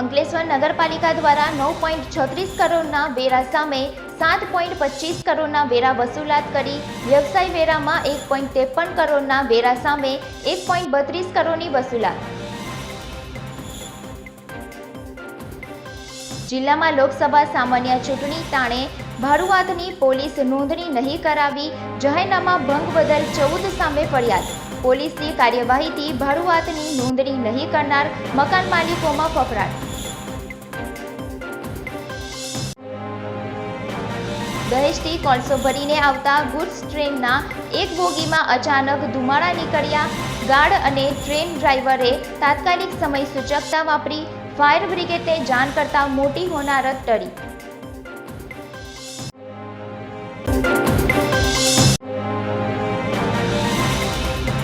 અંકલેશ્વર નગરપાલિકા દ્વારા નવ પોઈન્ટ છત્રીસ કરોડના વેરા સામે સાત પોઈન્ટ પચીસ કરોડના વેરા વસૂલાત કરી વ્યવસાય વેરામાં એક પોઈન્ટ ત્રેપન કરોડના વેરા સામે એક પોઈન્ટ બત્રીસ કરોડની વસૂલાત. જિલ્લામાં લોકસભા સામાન્ય ચૂંટણી તાણે ભાડુઆતની પોલીસ નોંધણી નહીં કરાવી જાહેરનામા ભંગ બદલ ચૌદ સામે ફરિયાદ. પોલીસની કાર્યવાહીથી ભાડુઆતની નોંધણી નહીં કરનાર મકાન માલિકોમાં ફફડાટ. દહેજથી કોલસો ભરીને આવતા ગુડ્સ ટ્રેનના એક બોગીમાં અચાનક ધુમાડા નીકળ્યા. ગાર્ડ અને ટ્રેન ડ્રાઈવરે તાત્કાલિક સમય સૂચકતા વાપરી ફાયર બ્રિગેડને જાણ કરતા મોટી હોનારત ટળી.